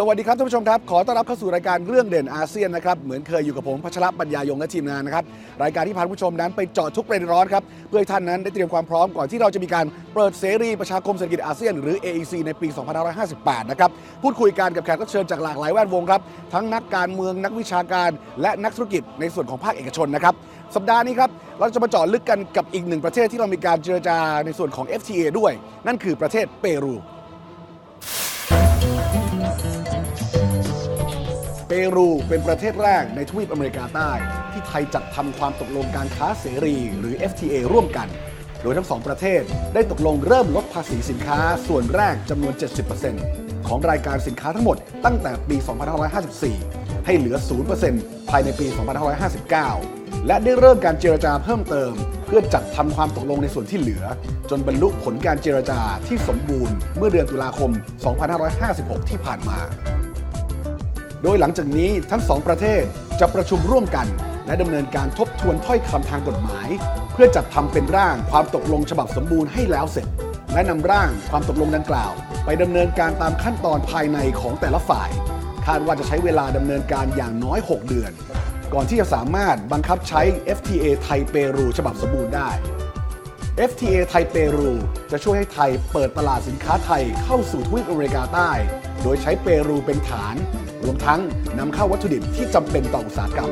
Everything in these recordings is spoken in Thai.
สวัสดีครับท่านผู้ชมครับ ขอต้อนรับเข้าสู่รายการเรื่องเด่นอาเซียนนะครับ เหมือนเคยอยู่กับผมพัชรปัญญายงและทีมงานนะครับ รายการที่พาผู้ชมนั้นไปเจาะทุกประเด็นร้อนครับ เพื่อให้ท่านนั้นได้เตรียมความพร้อมก่อนที่เราจะมีการเปิดเสรีประชาคมเศรษฐกิจอาเซียนหรือ AEC ในปี 2558 นะครับ พูดคุยกันกับแขกรับเชิญจากหลากหลายแวดวงครับ ทั้งนักการเมืองนักวิชาการ และนักธุรกิจในส่วนของภาคเอกชนนะครับ สัปดาห์นี้ครับเราจะมาเจาะลึกกันกับอีกหนึ่งประเทศที่เรามีการเจรจาในส่วนของ FTA ด้วย นั่นคือประเทศเปรู เปรูเป็นประเทศแรกในทวีปอเมริกาใต้ ที่ไทยจัดทำความตกลงการค้าเสรี หรือ FTA ร่วมกัน โดยทั้งสองประเทศได้ตกลงเริ่มลดภาษีสินค้าส่วนแรกจำนวน 70%ของรายการสินค้าทั้งหมดตั้งแต่ปี 2554 ให้เหลือ 0%ภายในปี 2559 และได้เริ่มการเจรจาเพิ่มเติม เพื่อจัดทำความตกลงในส่วนที่เหลือ จนบรรลุผลการเจรจาที่สมบูรณ์เมื่อเดือนตุลาคม 2556 ที่ผ่านมา โดยหลังจากนี้ทั้งสองประเทศจะประชุมร่วมกัน และดำเนินการทบทวนถ้อยคำทางกฎหมาย เพื่อจัดทำเป็นร่างความตกลงฉบับสมบูรณ์ให้แล้วเสร็จ และนำร่างความตกลงดังกล่าว ไปดำเนินการตามขั้นตอนภายในของแต่ละฝ่าย คาดว่าจะใช้เวลาดำเนินการอย่างน้อย 6 เดือน ก่อนที่จะสามารถบังคับใช้ FTA ไทยเปรูฉบับสมบูรณ์ได้ FTA ไทยเปรูจะช่วยให้ไทยเปิดตลาดสินค้าไทยเข้าสู่ทวีปอเมริกาใต้ โดยใช้เปรูเป็นฐาน วมทั้งนำเข้าวัตถุดิบที่จำเป็นต่ออุตสาหกรรม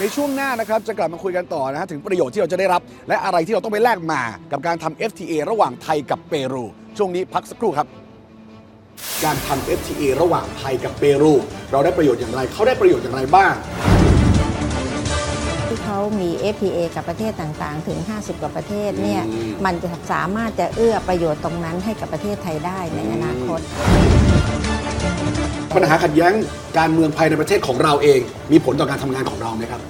ในช่วงหน้านะครับจะกลับมาคุยกันต่อนะฮะถึงประโยชน์ที่เราจะได้รับ และอะไรที่เราต้องไปแลกมากับการทำ FTA ระหว่างไทยกับเปรู ช่วงนี้พักสักครู่ครับการทำ FTA ระหว่างไทยกับเปรู เราได้ประโยชน์อย่างไร เขาได้ประโยชน์อย่างไรบ้าง เขามี FTA กับประเทศต่างๆ ถึง 50 กว่าประเทศเนี่ยอืม มันจะสามารถจะเอื้อประโยชน์ตรงนั้นให้กับประเทศไทยได้ในอนาคต ปัญหาขัดแย้งการเมืองภายในประเทศของเราเอง มีผลต่อการทำงานของเราไหมครับ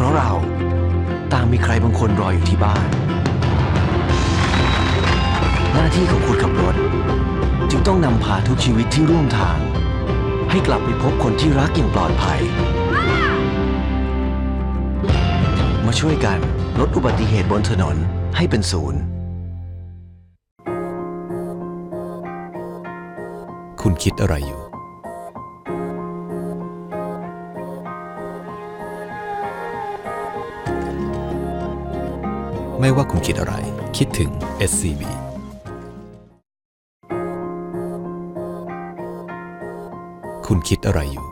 เพราะเราต่างมีใครบางคนรออยู่ที่บ้าน หน้าที่ของคนขับรถ จึงต้องนำพาทุกชีวิตที่ร่วมทาง ให้กลับไปพบคนที่รักอย่างปลอดภัย มาช่วยกันลดอุบัติเหตุบนถนนให้เป็นศูนย์ คุณคิดอะไรอยู่ ไม่ว่าคุณคิดอะไร คิดถึง SCB คุณคิดอะไรอยู่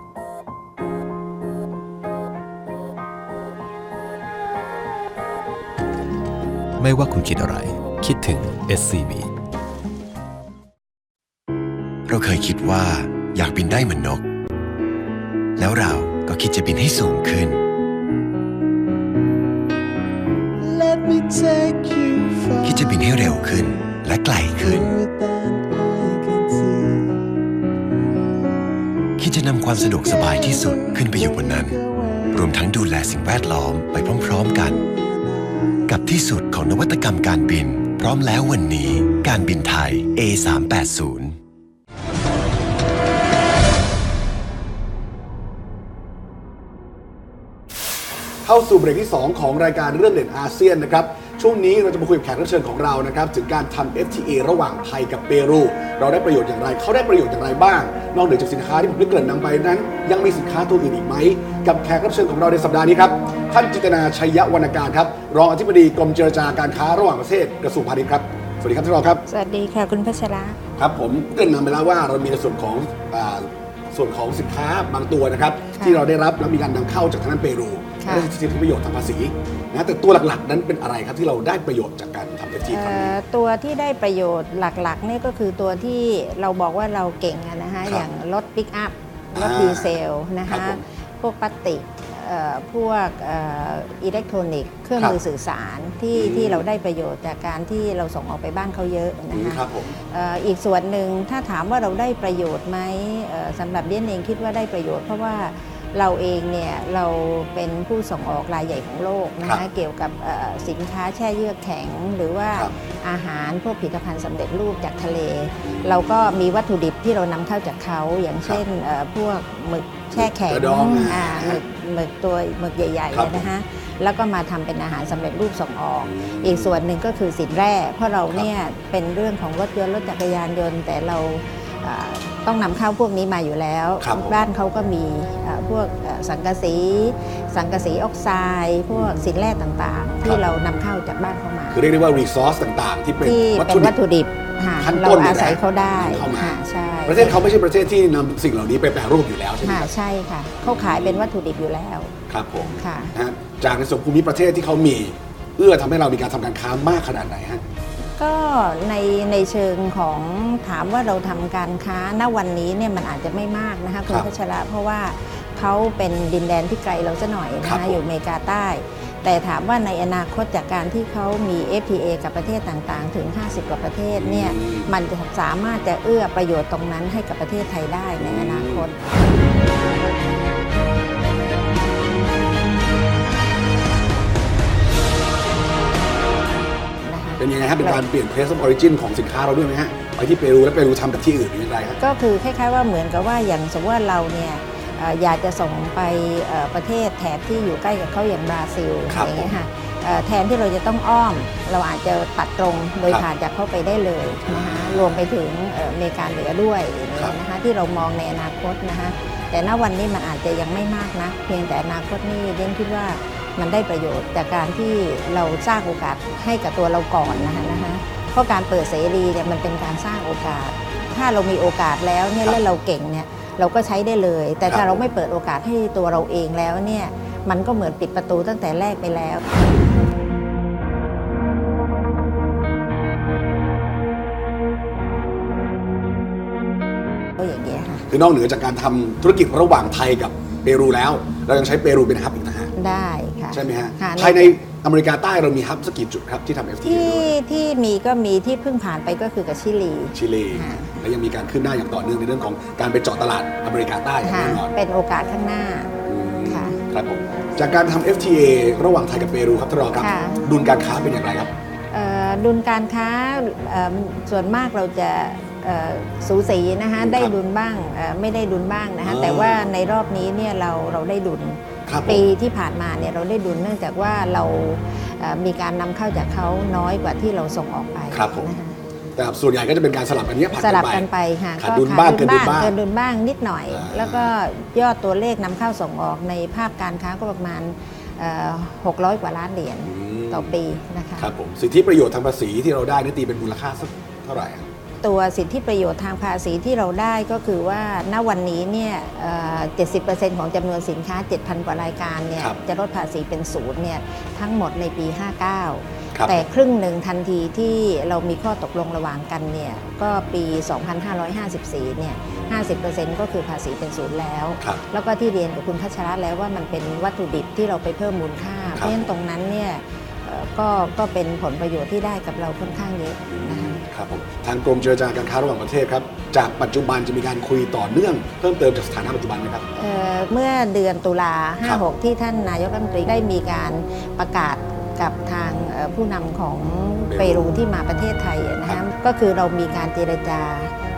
ไม่ว่าคุณคิดอะไร คิดถึง SCB เราเคยคิดว่าอยากบินได้เหมือนนก แล้วเราก็คิดจะบินให้สูงขึ้น ขึ้นและไกลขึ้น คิดจะนำความสะดวกสบายที่สุดขึ้นไปอยู่บนนั้น รวมทั้งดูแลสิ่งแวดล้อมไปพร้อมๆกัน กับที่สุดของนวัตกรรมการบิน พร้อมแล้ววันนี้การบินไทย A380 เข้าสู่เบรกที่ 2 ของรายการเรื่องเด่นอาเซียนนะครับ ช่วงนี้เราจะมาคุยกับแขกรับเชิญของเรานะครับถึงการทำ FTA ระหว่างไทยกับเปรู เราได้ประโยชน์อย่างไร เขาได้ประโยชน์อย่างไรบ้าง นอกเหนือจากสินค้าที่ผมได้เกริ่นนำไปนั้น ยังมีสินค้าตัวอื่นอีกไหม กับแขกรับเชิญของเราในสัปดาห์นี้ครับ ท่านจิตนาชัยยะวรรณการครับ รองอธิบดีกรมเจรจาการค้าระหว่างประเทศกระทรวงพาณิชย์ครับ สวัสดีครับท่านรองครับ สวัสดีค่ะคุณพัชระ ครับผมเกริ่นนำไปแล้วว่าเรามีในส่วนของอาส่วนของสินค้าบางตัวนะครับ ค่ะที่เราได้รับแล้วมีการนำเข้าจากทางด้านเปรูค่ะ และได้สิทธิประโยชน์ทางภาษี นะแต่ตัวหลักๆ นั้นเป็นอะไรครับที่เราได้ประโยชน์จากการทำ FTA ครั้งเอ่นี้อตัวที่ได้ประโยชน์หลักๆเนี่ยก็คือตัวที่เราบอกว่าเราเก่งอะนะคะครับอย่างรถปิกอัพ รถอ่าดีเซลนะครัคะ บผมพวกพลาสติกเอ่อพวกเอิเล็กทรอนิกส์เครื่องครับมือสื่อสารที่อืม ที่เราได้ประโยชน์จากการที่เราส่งออกไปบ้านเขาเยอะอืนะมคะ ครับผม เอ่ออีกส่วนหนึ่งถ้าถามว่าเราได้ประโยชน์ไหมเอ่อสำหรับเดียนเองคิดว่าได้ประโยชน์เพราะว่า เราเองเนี่ยเราเป็นผู้ส่งออกรายใหญ่ของโลกนะครัคะบเกี่ยวกับเอ่อสินค้าแช่เยือกแข็ง หรือว่าครับอาหารพวกผลิตภัณฑ์สำเร็จรูปจากทะเล เราก็มีวัตถุดิบที่เรานำเข้าจากเขาอย่างเช่นเอ่อพวกหมึกแช่แข็งกระดองอ่าหมึกหมึกตัวหมึกใหญ่ครับๆนะคะแล้วก็มาทำเป็นอาหารสำเร็จรูปส่งออกอืมอีกส่วนหนึ่งก็คือสินแร่เพราะเราครับเนี่ยเป็นเรื่องของรถยนต์รถจักรยานยนต์ แต่เราอ่า ต้องนำเข้าพวกนี้มาอยู่แล้วครับผมบ้านเขาก็มีอ่าพวกเอ่อสังกะสี สังกะสีออกไซด์พวกสินแร่ต่างๆที่เรานำเข้าจากบ้านเขามา คือเรียกได้ว่ารีซอสต่างๆ ที่เป็นที่วัตเป็ถุนดิวับ ตถุดิบค่ะขั้นเราต้นเลยนะอาศัยเขาได้นำเข้ามา ค่ะใช่ประเทศเขาไม่ใช่ประเทศที่นำสิ่งเหล่านี้ไปแปรรูปอยู่แล้วใช่ไหมค่ะครับใช่ค่ะเขาขายเป็นวัตถุดิบอยู่แล้วครับผมค่ะ นะฮะจากในส่วนภูมิประเทศที่เขามี เอื้อทำให้เรามีการทำการค้ามากขนาดไหนฮะ ก็ในในเชิงของถามว่าเราทำการค้าณวันนี้เนี่ยมันอาจจะไม่มากนะคะคุคณรับพัชระเพราะว่าเขาเป็นดินแดนที่ไกลเราซะหน่อยนะครัคะบผมอยู่อเมริกาใต้ แต่ถามว่าในอนาคตจากการที่เขามี FTA กับประเทศต่างๆ ถึง 50 กว่าประเทศเนี่ยอืมมันจะสามารถจะเอื้อประโยชน์ตรงนั้นให้กับประเทศไทยได้ในอนาคต เป็นยังไงครับเป็นการเปลี่ยน place of origin ของสินค้าเราด้วยไหมฮะไปที่เปรูและเปรูทำกับที่อื่นหรือยังไงฮะ ก็คือคล้ายๆว่าเหมือนกับว่าอย่างสมมติว่าเราเนี่ยเอ่ออยากจะส่งไปเอ่อประเทศแถบที่อยู่ใกล้กับเขาอย่างบราซิลครับอย่างเงี้ยค่ะเอ่อแทนที่เราจะต้องอ้อม เราอาจจะตัดตรงโดยครับผ่านจากเขาไปได้เลยนะคะรวมไปถึงเอ่ออเมริกาเหนือด้วยอย่างครัเงี้บยนะคะที่เรามองในอนาคตนะคะแต่ณวันนี้มันอาจจะยังไม่มากนะเพียงแต่อนาคตนี่เด้นคิดว่า มันได้ประโยชน์จากการที่เราสร้างโอกาสให้กับตัวเราก่อนนะคะนะคะเพราะการเปิดเสรีเนี่ยมันเป็นการสร้างโอกาส ถ้าเรามีโอกาสแล้วเนี่ยครับแล้วเราเก่งเนี่ยเราก็ใช้ได้เลย แต่ครัถ้าบเราไม่เปิดโอกาสให้ตัวเราเองแล้วเนี่ยมันก็เหมือนปิดประตูตั้งแต่แรกไปแล้วก็อย่างเงี้ยค่ะ คือนอกเหนือจากการทำธุรกิจระหว่างไทยกับเปรูแล้ว เรายังใช้เปรูเป็นฮับอีกนะฮะ ได้ค่ะใช่ไหมฮะค่ะภายในอเมริกาใต้เรามีฮับสักกี่จุดครับที่ทำ FTA ที่ด้วยที่มีก็มีที่เพิ่งผ่านไปก็คือกับชิลี ชิลีค่ะ และยังมีการขึ้นหน้าอย่างต่อเนื่องในเรื่องของการไปเจาะตลาดอเมริกาใต้อย่างค่ะ แน่นอนเป็นโอกาสข้างหน้าอืมค่ะ ครับผมจากการทำ FTA ระหว่างไทยกับเปรูครับท่านรองครับ ค่ะ ดุลการค้าเป็นอย่างไรครับ เอ่อดุลการค้าเอิ่มส่วนมากเราจะเอ่อ สูสีนะคะครับได้ดุลบ้างเอ่อไม่ได้ดุลบ้างนะคะอ่าแต่ว่าในรอบนี้เนี่ยเราเราได้ดุลครับผมปีที่ผ่านมาเนี่ยเราได้ดุลเนื่องจากว่าเราเอ่อมีการนำเข้าจากเขาน้อยกว่าที่เราส่งออกไปครับผมนะคะแต่ส่วนใหญ่ก็จะเป็นการสลับกันเนี้ยผัดสกันลับไปกันไปค่ะขาดดุลบ้างเกินดุลบ้างเกินดุลบ้างนิดหน่อยอ่าแล้วก็ยอดตัวเลขนำเข้าส่งออกในภาพการค้าก็ประมาณเอ่อ600กว่าล้านเหรียญมต่อปีนะคะครับผมสิทธิประโยชน์ทางภาษีที่เราได้นี่ตีเป็นมูลค่าสักเท่าไหร่ครับ ตัวสิทธิประโยชน์ทางภาษีที่เราได้ก็คือว่าณวันนี้เนี่ยเอ่อ70%ของจำนวนสินค้า 7,000 กว่ารายการเนี่ยครับจะลดภาษีเป็นศูนย์เนี่ยทั้งหมดในปี 59ครับแต่ครึ่งหนึ่งทันทีที่เรามีข้อตกลงระหว่างกันเนี่ยก็ปี 2554 เนี่ย 50%ก็คือภาษีเป็นศูนย์แล้วครับแล้วก็ที่เรียนกับคุณพัชระแล้วว่ามันเป็นวัตถุดิบที่เราไปเพิ่มมูลค่า เพราะฉะนั้นตรงนั้นเนี่ยเอ่อ ก็ก็เป็นผลประโยชน์ที่ได้กับเราค่อนข้างเยอะนะคะครับผมทางกรมเจรจาการค้าระหว่างประเทศครับ จากปัจจุบันจะมีการคุยต่อเนื่องเพิ่มเติมจากสถานะปัจจุบันไหมครับ เอ่อเมื่อเดือนตุลาครับ56 ที่ท่านนายกรัฐมนตรีได้มีการประกาศกับทางเอ่อผู้นำของเปรูที่มาประเทศไทยนะครัคะบ ก็คือเรามีการเจรจา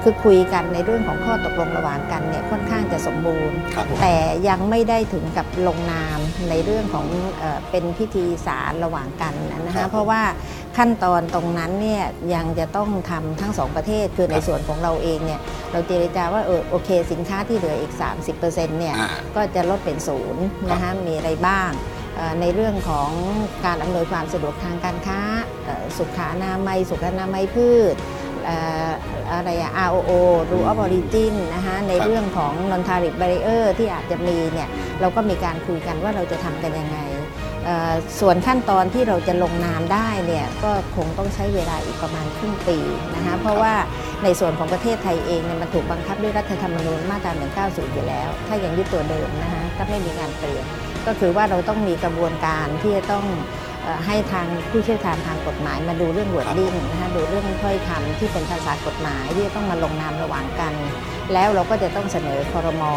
คือคุยกันในเรื่องของข้อตกลงระหว่างกันเนี่ยค่อนข้างจะสมบูรณ์ ครับผม แต่ยังไม่ได้ถึงกับลงนามในเรื่องของเออเป็นพิธีสารระหว่างกันนะครัคะบ เพราะว่าขั้นตอนตรงนั้นเนี่ยยังจะต้องทำทั้งสองประเทศ คือในครับส่วนของเราเองเนี่ยเราเจรจาว่าเออโอเคสินค้าที่เหลืออีก 30%เนี่ย อ่า ก็จะลดเป็นศูนย์นะคะมีอะไรบ้างเอ่อในเรื่องของการอำนวยความสะดวกทางการค้าเอ่อสุขานามัย สุขอนามัยพืชเอ่ออะไรอะ ROO Rule of Origin นะคะในครับเรื่องของ non tariff barrier ที่อาจจะมีเนี่ยเราก็มีการคุยกันว่าเราจะทำกันยังไงเอ่อส่วนขั้นตอนที่เราจะลงนามได้เนี่ยก็คงต้องใช้เวลาอีกประมาณครึ่งปีนะคะเพราะว่าในส่วนของประเทศไทยเองเนี่ยมันถูกบังคับด้วยรัฐธรรมนูญมาตรา190 อยู่แล้ว ถ้ายังยึดตัวเดิมนะคะถ้าไม่มีการเปลี่ยนก็คือว่าเราต้องมีกระบวนการที่จะต้องเอ่อ ให้ทางผู้เชี่ยวชาญทางกฎหมายมาดูเรื่องวอร์ดดิ้งนะคะดูเรื่องถ้อยคำที่เป็นภาษากฎหมายที่จะต้องมาลงนามระหว่างกัน แล้วเราก็จะต้องเสนอคอรมอ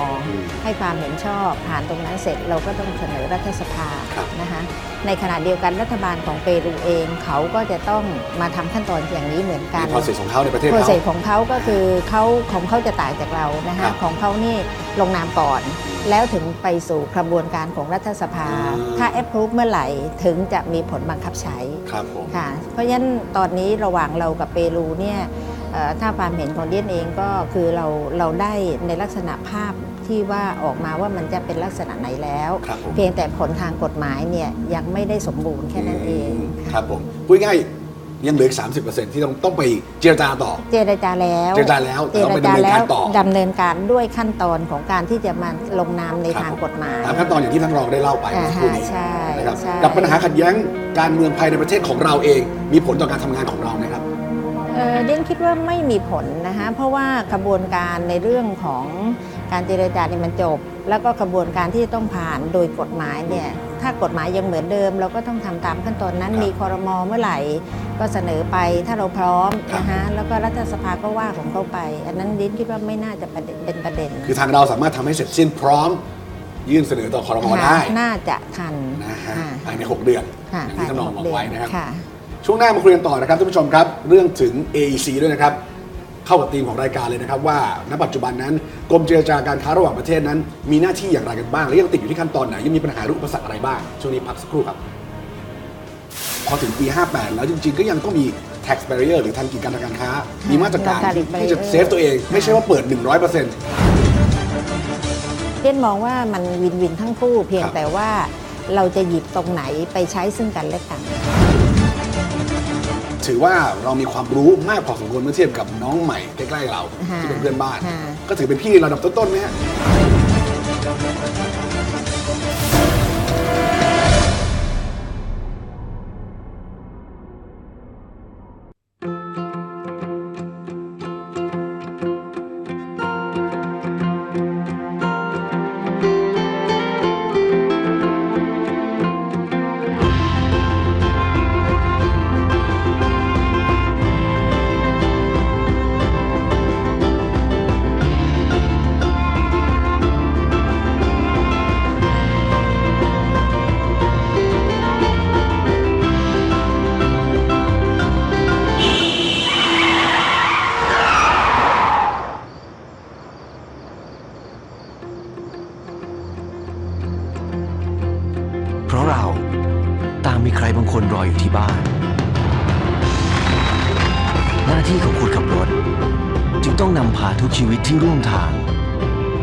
ให้ความเห็นชอบผ่านตรงนั้นเสร็จเราก็ต้องเสนอรัฐสภาครับนะคะในขณะเดียวกันรัฐบาลของเปรูเองเขาก็จะต้องมาทำขั้นตอนอย่างนี้เหมือนกันใน process ของเขาในประเทศโปรเขาเซสของเขาก็คือเขาของเขาจะต่างจากเรานะครัคะบของเขานี่ลงนามก่อน แล้วถึงไปสู่กระบวนการของรัฐสภาอืมถ้าแอปพรูฟเมื่อไหร่ถึงจะมีผลบังคับใช้ครับผมค่ะเพราะฉะนั้นตอนนี้ระหว่างเรากับเปรูเนี่ยเอ่อถ้าความเห็นของเดียนเองก็คือเราเราได้ในลักษณะภาพที่ว่าออกมาว่ามันจะเป็นลักษณะไหนแล้วครับผมเพียงแต่ผลทางกฎหมายเนี่ยยังไม่ได้สมบูรณ์แค่นั้นเองครับผมพูดง่ายๆ ยังเหลืออีก30%ที่ต้องต้องไปเจรจาต่อ เจรจาแล้วเจรจาแล้วเจแต่ต้องรไปจาดำเนินแล้กาวรต่อดำเนินการด้วยขั้นตอนของการที่จะมาลงนามในครับทางกฎหมายตามขั้นตอนอย่างที่ท่านรองได้เล่าไปเมื่อสักครู่นี้อ่าฮะใช่นะครับใช่กับปัญหาขัดแย้งการเมืองภายในประเทศของเราเอง มีผลต่อการทำงานของเราไหมครับเอ่อเดียนคิดว่าไม่มีผลนะคะเพราะว่ากระบวนการในเรื่องของการเจรจาเนี่ยมันจบ แล้วก็กระบวนการที่จะต้องผ่านโดยกฎหมายเนี่ย ถ้ากฎหมายยังเหมือนเดิม เราก็ต้องทำตามขั้นตอนนั้นครับมีคอรมอเมื่อไหร่ ก็เสนอไปถ้าเราพร้อมครับนะคะแล้วก็รัฐสภาก็ว่าของเขาไป อันนั้นเดียนคิดว่าไม่น่าจะประเด็นเป็นประเด็น คือทางเราสามารถทำให้เสร็จสิ้นพร้อม ยื่นเสนอต่อคอรมอได้ น่าจะทันนะฮะค่ะภายใน 6 เดือนค่ะอย่างที่ท่านรองบอกไว้นะครับค่ะช่วงหน้ามาคุยกันต่อนะครับท่านผู้ชมครับ เรื่องถึง AEC ด้วยนะครับ เข้ากับธีมของรายการเลยนะครับว่าณปัจจุบันนั้นกรมเจรจาการค้าระหว่างประเทศนั้น มีหน้าที่อย่างไรกันบ้าง และยังติดอยู่ที่ขั้นตอนไหนยังมีปัญหาหรืออุปสรรคอะไรบ้าง ช่วงนี้พักสักครู่ครับ พอถึงปี 58 แล้วจริง ๆ ก็ยังต้องมี tax barrier หรือทางกิจการทางการค้า มีมาตรการที่ Tariff ที่จะ barrier เซฟตัวเอง ไม่ใช่ว่าเปิด 100%เดียนมองว่ามันวินวินทั้งคู่เพียงครับ แต่ว่าเราจะหยิบตรงไหนไปใช้ซึ่งกันและกัน ถือว่าเรามีความรู้มากพอสมควรเมื่อเทียบกับน้องใหม่ใกล้ๆเราฮะที่เป็นเพื่อนบ้านฮะก็ถือเป็นพี่ระดับต้นๆไหมฮะ ที่ร่วมทาง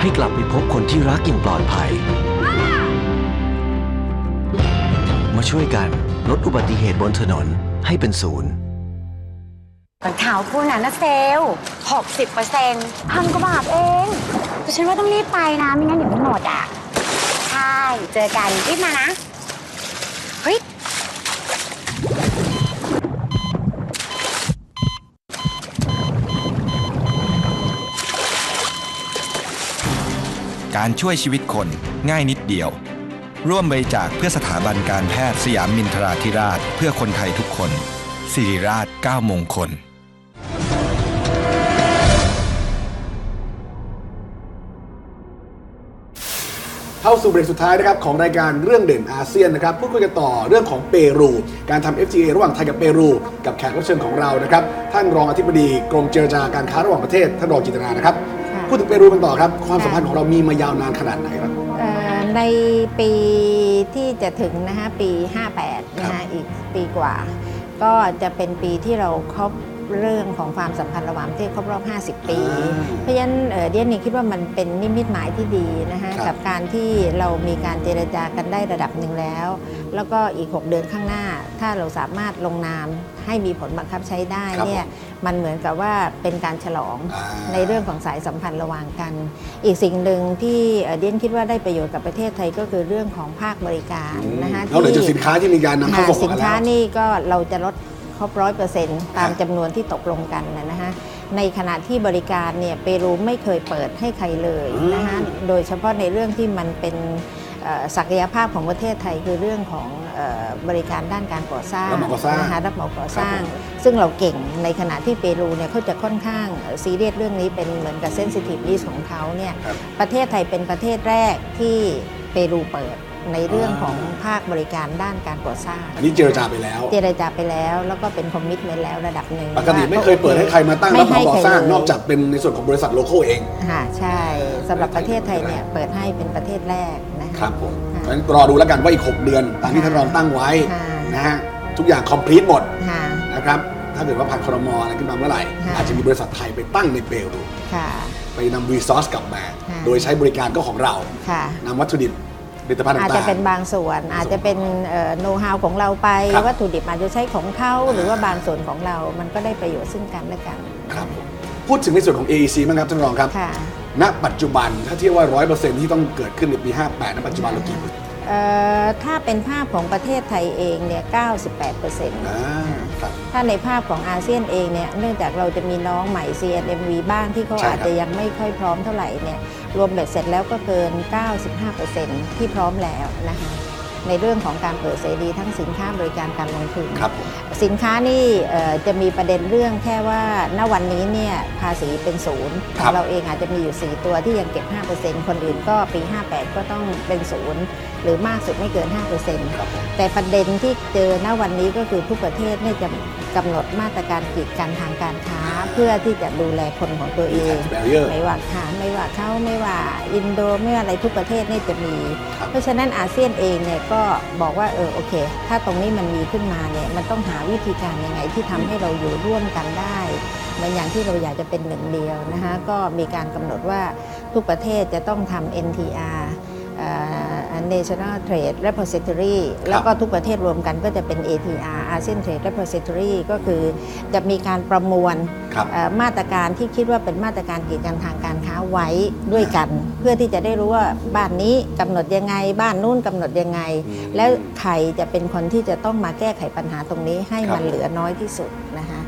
ให้กลับไปพบคนที่รักอย่างปลอดภัย มาช่วยกันลดอุบัติเหตุบนถนนให้เป็นศูนย์รองเท้าคู่นั้นนะเซลล์60เปอร์เซ็นต์พันกว่าบาทเองแต่ฉันว่าต้องรีบไปนะ ไม่งั้นเดี๋ยวมันหมดอะ ใช่ เจอกันรีบมานะ การช่วยชีวิตคนง่ายนิดเดียว ร่วมบริจาคเพื่อสถาบันการแพทย์สยามมินทราธิราช เพื่อคนไทยทุกคนสิริราช9มงคลเข้าสู่เบรกสุดท้ายนะครับของรายการเรื่องเด่นอาเซียนนะครับพูดคุยกันต่อเรื่องของเปรู การทำ FTA ระหว่างไทยกับเปรู กับแขกรับเชิญของเรานะครับท่านรองอธิบดีกรมเจรจาการค้าระหว่างประเทศท่านรองจิตนานะครับ พูดถึงเปรูกันต่อครับ ความสัมพันธ์ของเรามีมายาวนานขนาดไหนครับ เอ่อในปีที่จะถึงนะคะปี 58นะครัคะบอีกปีกว่า ก็จะเป็นปีที่เราครบ เรื่องของความสัมพันธ์ระหว่างประเทศครบรอบ 50 ปีอ่าเพราะฉะนั้นเอ่อเดียนนี่คิดว่ามันเป็นนิมิตหมายที่ดีนะคะครับกับการที่เรามีการเจรจากันได้ระดับหนึ่งแล้ว แล้วก็อีก 6 เดือนข้างหน้า ถ้าเราสามารถลงนามให้มีผลบังคับใช้ได้ครับเนี่ยมันเหมือนกับว่าเป็นการฉลองอ่าในเรื่องของสายสัมพันธ์ระหว่างกัน อีกสิ่งหนึ่งที่เอ่อเดียนคิดว่าได้ประโยชน์กับประเทศไทยก็คือเรื่องของภาคบริการนะคะนอกเหนือจากสินค้าที่มีการนำเข้าค่ะส่งสินมาค้าแล้วนี่ก็เราจะลด ครบร้อยเปอร์เซ็นต์ตามครับจำนวนที่ตกลงกันนะนะคะในขณะที่บริการเนี่ยเปรูไม่เคยเปิดให้ใครเลยนะคะโดยเฉพาะในเรื่องที่มันเป็นเอ่อศักยภาพของประเทศไทยคือเรื่องของเออบริการด้านการก่อสร้างรับเหมาก่อสร้างนะคะรับเหมาก่อสร้างครับซึ่งเราเก่งในขณะที่เปรูเนี่ยเขาจะค่อนข้างซีเรียสเรื่องนี้เป็นเหมือนกับเซนซิทีฟลิสของเขาเนี่ยครับประเทศไทยเป็นประเทศแรกที่เปรูเปิด ในเรื่องของภาคบริการด้านการก่อสร้าง อันนี้เจรจาไปแล้ว เจรจาไปแล้วแล้วก็เป็นคอมมิชเมนต์แล้วระดับหนึ่งปกติไม่เคยเปิดให้ใครมาตั้งรับเหมาก่อสร้าง นอกจากเป็นในส่วนของบริษัทโลโก้เองค่ะใช่สำหรับประเทศไทยเนี่ยเปิดให้เป็นประเทศแรกนะะครับผมค่ะงั้นรอดูแล้วกันว่าอีก 6 เดือนตามที่ท่านรองตั้งไว้ค่ะนะฮะทุกอย่างคอมพลีทหมดค่ะนะครับถ้าเกิดว่าผ่านครมอะไรขึ้นมาเมื่อไหร่ค่ะอาจจะมีบริษัทไทยไปตั้งในเปรูค่ะไปนำรีซอสกลับมาค่ะโดยใช้บริการก็ของเราค่ะนำวัตถุดิบ ผลิตภัณฑ์อาจต่างๆจะเป็นบางส่วน อาจจะเป็นโน้ตฮาวของเราไปครับ วัตถุดิบอาจจะใช้ของเขาหรือว่าบางส่วนของเรา มันก็ได้ประโยชน์ซึ่งกันและกันครับผมพูดถึงในส่วนของ AEC บ้างครับท่านรองครับ ค่ะณปัจจุบันถ้าเทียบว่า 100%ที่ต้องเกิดขึ้นในปี 58ณปัจจุบันเรากี่เปอร์เซ็นต์เอ่อถ้าเป็นภาพของประเทศไทยเองเนี่ย 98%อ่าครับ ถ้าในภาพของอาเซียนเองเนี่ยเนื่องจากเราจะมีน้องใหม่ CNMV บ้างที่เขาใช่ครับอาจจะยังไม่ค่อยพร้อมเท่าไหร่เนี่ย รวมเบ็ดเสร็จแล้วก็เกิน 95%ที่พร้อมแล้วนะคะในเรื่องของการเปิดเสรีทั้งสินค้าบริการการลงทุนครับผมสินค้านี่เอ่อจะมีประเด็นเรื่องแค่ว่าณวันนี้เนี่ยภาษีเป็นศูนย์ขครัองบเราเองอาจจะมีอยู่ 4 ตัวที่ยังเก็บ 5%คนอื่นก็ปี 58 ก็ต้องเป็นศูนย์หรือมากสุดไม่เกิน5%ครับผมแต่ประเด็นที่เจอณวันนี้ก็คือทุกประเทศเนี่ยจะกำหนดมาตรการกีดกันทางการค้า เพื่อที่จะดูแลคนของตัวเอมีง tax barrier ไม่ว่าขาไม่ว่าเขาไม่ว่าอินโดไม่ว่าอะไรทุกประเทศเนี่ยจะมีครับเพราะฉะนั้นอาเซียนเองเนี่ยก็บอกว่าเออโอเค ถ้าตรงนี้มันมีขึ้นมาเนี่ยมันต้องหาวิธีการยังไงที่ทำให้เราอยู่ร่วมกันได้เหมือนอย่างที่เราอยากจะเป็นหนึ่งเดียวนะคะก็มีการกำหนดว่าทุกประเทศจะต้องทำ NTR เอ่อ National Trade Repository แล้วก็ทุกประเทศรวมกันก็จะเป็น ATR ASEAN Trade Repository ก็คือจะมีการประมวลครับเอ่อมาตรการที่คิดว่าเป็นมาตรการกีดกันทางการค้าไว้ด้วยกัน เพื่อที่จะได้รู้ว่าบ้านนี้กำหนดยังไง บ้านนู้นกำหนดยังไงอืมแล้วใครจะเป็นคนที่จะต้องมาแก้ไขปัญหาตรงนี้ให้ครับมันเหลือน้อยที่สุดนะคะเ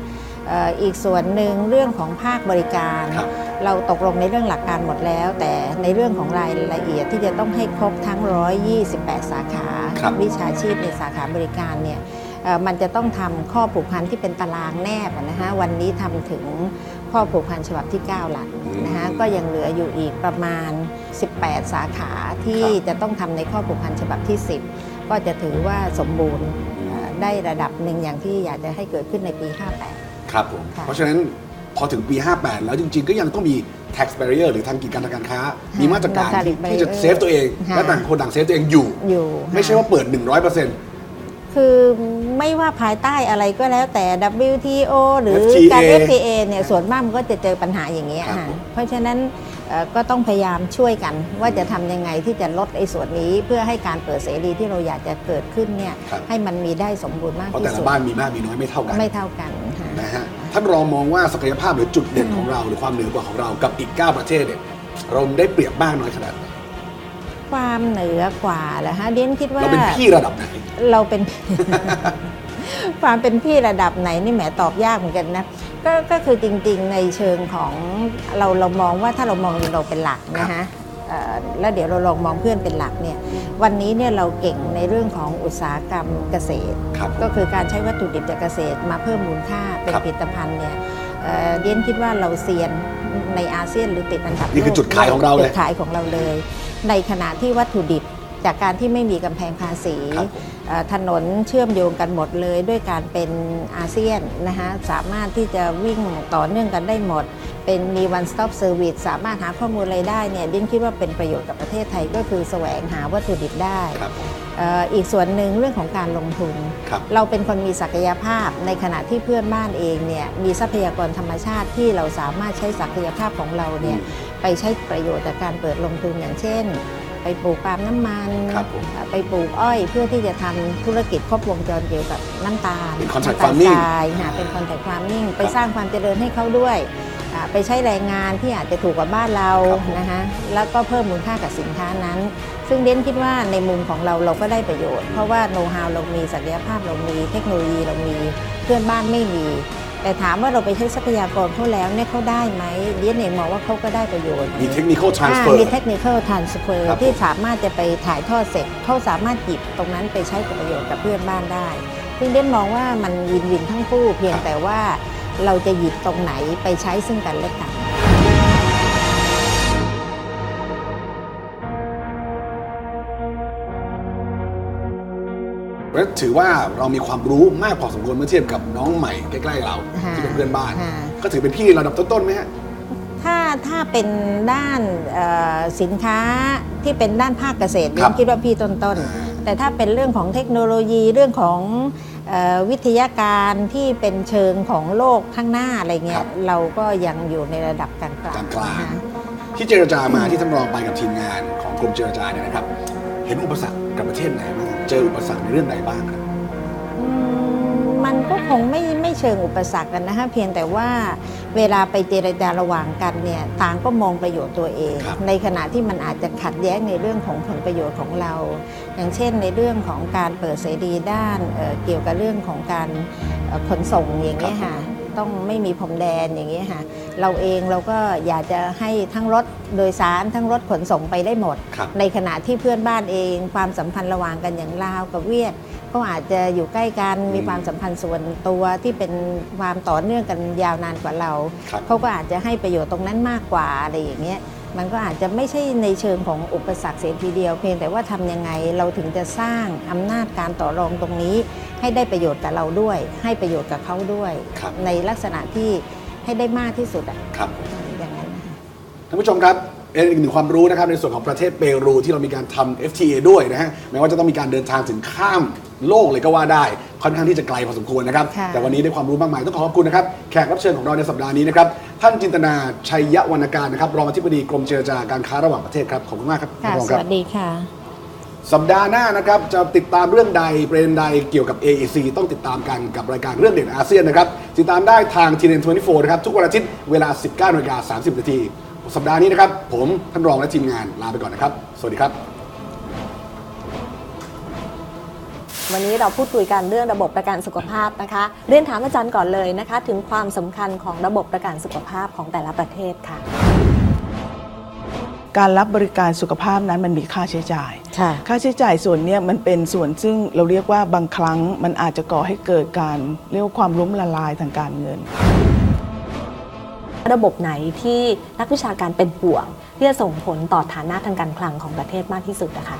อ่ออีกส่วนหนึ่งเรื่องของภาคบริการครับเราตกลงในเรื่องหลักการหมดแล้ว แต่ในเรื่องของรายละเอียดที่จะต้องให้ครบทั้ง 128 สาขาครับวิชาชีพในสาขาบริการเนี่ยเอ่อมันจะต้องทำข้อผูกพันที่เป็นตารางแนบอะนะคะวันนี้ทำถึงข้อผูกพันฉบับที่ 9 หลักนะคะก็ยังเหลืออยู่อีกประมาณ 18 สาขาที่จะต้องทำในข้อผูกพันฉบับที่ 10 ก็จะถือว่าสมบูรณ์เอ่อได้ระดับหนึ่งอย่างที่อยากจะให้เกิดขึ้นในปี 58 ครับผม ค่ะ เพราะฉะนั้นพอถึงปี 58 แล้วจริง ๆ ก็ยังต้องมี tax barrier หรือทางกีดกันทางการค้า มีมาตรการที่ Tariff ที่จะ barrier เซฟตัวเอง ค่ะ และต่างคนต่างเซฟตัวเองอยู่ อยู่ไม่ใช่ค่ะว่าเปิด 100%คือไม่ว่าภายใต้อะไรก็แล้วแต่ WTO หรือ FTA การ FTA เนี่ยส่วนมากมันก็จะเจอปัญหาอย่างเงี้ยครับค่ะผม เพราะฉะนั้นเอ่อก็ต้องพยายามช่วยกันว่าจะทำยังไงที่จะลดไอ้ส่วนนี้ เพื่อให้การเปิดเสรีที่เราอยากจะเกิดขึ้นเนี่ยครับให้มันมีได้สมบูรณ์มากเพราะที่แต่สุละดบ้านมีมากมีน้อยไม่เท่ากัน ไม่เท่ากันค่ะ นะฮะท่านรองมองว่าศักยภาพหรือจุดเด่นของเรา หรือความเหนือกว่าของเรากับอีก 9 ประเทศเนี่ยเราได้เปรียบบ้างน้อยขนาดไหนความเหนือกว่าเหรอฮะเดียนคิดว่าเราเป็นพี่ระดับไหนเราเป็น ความเป็นพี่ระดับไหนนี่แหมตอบยากเหมือนกันนะก็ก็คือจริงๆในเชิงของเราเรามองว่าถ้าเรามองเราเป็นหลักนะฮะเอ่อแล้วเดี๋ยวเราลองมองเพื่อนเป็นหลักเนี่ย วันนี้เนี่ยเราเก่งในเรื่องของอุตสาหกรรมเกษตร ครับก็คือการใช้วัตถุดิบจากเกษตรมาเพิ่มมูลค่าเป็นครับผลิตภัณฑ์เนี่ยเอ่อเดียนคิดว่าเราเซียนในอาเซียนหรือติดอันดับนี่คือโลกจุดขายของเราเลยจุดขายของเราเลย ในขณะที่วัตถุดิบจากการที่ไม่มีกำแพงภาษีครับผมเเอ่อถนนเชื่อมโยงกันหมดเลยด้วยการเป็นอาเซียนนะคะสามารถที่จะวิ่งต่อเนื่องกันได้หมด เป็นมี one stop service สามารถหาข้อมูลอะไรได้เนี่ยดิ้นคิดว่าเป็นประโยชน์กับประเทศไทยก็คือแสวงหาวัตถุดิบได้ครับผมเอ่ออีกส่วนหนึ่งเรื่องของการลงทุนครับเราเป็นคนมีศักยภาพในขณะที่เพื่อนบ้านเองเนี่ยมีทรัพยากรธรรมชาติที่เราสามารถใช้ศักยภาพของเราเนี่ยไปใช้ประโยชน์จากการเปิดลงทุนอย่างเช่น ไปปลูกปาล์มน้ำมันครับผมไปปลูกอ้อยเพื่อที่จะทำธุรกิจครบวงจรเกี่ยวกับน้ำตาลเป็น contract น้ำตาล farming ทรายค่ะเป็นคอนแทคฟาร์มิ่งไปสร้างความเจริญให้เขาด้วยอ่า ไปใช้แรงงานที่อาจจะถูกกว่าบ้านเราครับผมนะคะแล้วก็เพิ่มมูลค่ากับสินค้านั้น ซึ่งเด้นคิดว่าในมุมของเราเราก็ได้ประโยชน์ เพราะว่าโน้ตฮาวเรามีศักยภาพเรามีเทคโนโลยีเรามีเพื่อนบ้านไม่มี แต่ถามว่าเราไปใช้ทรัพยากรเขาแล้วเนี่ยเขาได้ไหมเดียนเองมองว่าเขาก็ได้ประโยชน์มีเทคนิคอ่า transfer มีเทคนิค transfer ครับผมที่สามารถจะไปถ่ายทอดเสร็จเขาสามารถหยิบตรงนั้นไปใช้ประโยชน์กับเพื่อนบ้านได้ ซึ่งเดียนมองว่ามันวินวินทั้งคู่เพียงแต่ว่า เราจะหยิบตรงไหนไปใช้ซึ่งกันและกันเพราะฉะนั้นถือว่าเรามีความรู้มากพอสมควรเมื่อเทียบกับน้องใหม่ใกล้ๆเราฮะที่เป็นเพื่อนบ้านฮะก็ถือเป็นพี่ระดับต้นๆไหมฮะถ้าถ้าเป็นด้านเอ่อสินค้าที่เป็นด้านภาคเกษตรครัเรียบนคิดว่าพี่ต้นๆแต่ถ้าเป็นเรื่องของเทคโนโลยีเรื่องของเออวิทยาการที่เป็นเชิงของโลกข้างหน้าอะไรเงี้ครัยบเราก็ยังอยู่ในระดับกลางๆกลางๆนะคะที่เจรจามาที่ท่านรองไปกับทีมงานของกรมเจรจาเนี่ยนะครับ เห็นอุปสรรคกับประเทศไหนบ้างเจออุปสรรคในเรื่องใดบ้างครับอืมมันก็ คงไม่ไม่เชิงอุปสรรคกันนะคะเพียงแต่ว่าเวลาไปเจรจาระหว่างกันเนี่ยต่างก็มองประโยชน์ตัวเองครับในขณะที่มันอาจจะขัดแย้งในเรื่องของผลประโยชน์ของเรา อย่างเช่นในเรื่องของการเปิดเสรีด้านเอ่อเกี่ยวกับเรื่องของการเอ่อขนส่งอย่างเงี้ยค่ะต้องไม่มีพรมแดนอย่างเงี้ยค่ะเราเองเราก็อยากจะให้ทั้งรถโดยสารทั้งรถขนส่งไปได้หมดครับในขณะที่เพื่อนบ้านเอง ความสัมพันธ์ระหว่างกันอย่างลาวกับเวียด ก็อาจจะอยู่ใกล้กันมีความสัมพันธ์ส่วนตัวที่เป็นความต่อเนื่องกันยาวนานกว่าเราครับเขาก็อาจจะให้ประโยชน์ตรงนั้นมากกว่าอะไรอย่างเงี้ยมันก็อาจจะไม่ใช่ในเชิงของอุปสรรคเสียทีเดียวเพียงแต่ว่าทำยังไงเราถึงจะสร้างอำนาจการต่อรองตรงนี้ ให้ได้ประโยชน์กับเราด้วย ให้ประโยชน์กับเขาด้วย ครับ ในลักษณะที่ให้ได้มากที่สุดอะครับผม อย่างนั้นนะคะ ท่านผู้ชมครับเป็นอีกหนึ่งความรู้นะครับในส่วนของประเทศเปรูที่เรามีการทำ FTA ด้วยนะฮะแม้ว่าจะต้องมีการเดินทางถึงข้าม โลกเลยก็ว่าได้ค่อนข้างที่จะไกลพอสมควรนะครับ ค่ะ แต่วันนี้ได้ความรู้มากมายต้องขอขอบคุณนะครับแขกรับเชิญของเราในสัปดาห์นี้นะครับท่านจินตนาชัยยวรรณการนะครับรองอธิบดีกรมเจรจาการค้าระหว่างประเทศครับขอบคุณมากครับค่ะ ท่านรองสครับ วัสดีค่ะ สัปดาห์หน้านะครับจะติดตามเรื่องใดประเด็นใดเกี่ยวกับ AEC ต้องติดตามกันกับรายการเรื่องเด่นอาเซียนนะครับ ติดตามได้ทาง TN24 นะครับ ทุกวันอาทิตย์เวลา 19นาฬิกา30 นาที สัปดาห์นี้นะครับ ผมท่านรองและทีมงานลาไปก่อนนะครับ สวัสดีครับ วันนี้เราพูดคุยกันเรื่องระบบประกันสุขภาพนะคะ เรียนถามอาจารย์ก่อนเลยนะคะ ถึงความสำคัญของระบบประกันสุขภาพของแต่ละประเทศค่ะ การรับบริการสุขภาพนั้นมันมีค่าใช้จ่าย ค่ะค่าใช้จ่ายส่วนเนี้ยมันเป็นส่วนซึ่งเราเรียกว่าบางครั้งมันอาจจะก่อให้เกิดการเรียกว่าความล้มละลายทางการเงิน ระบบไหนที่นักวิชาการเป็นห่วงที่จะส่งผลต่อฐานะทางการคลังของประเทศมากที่สุดนะคะ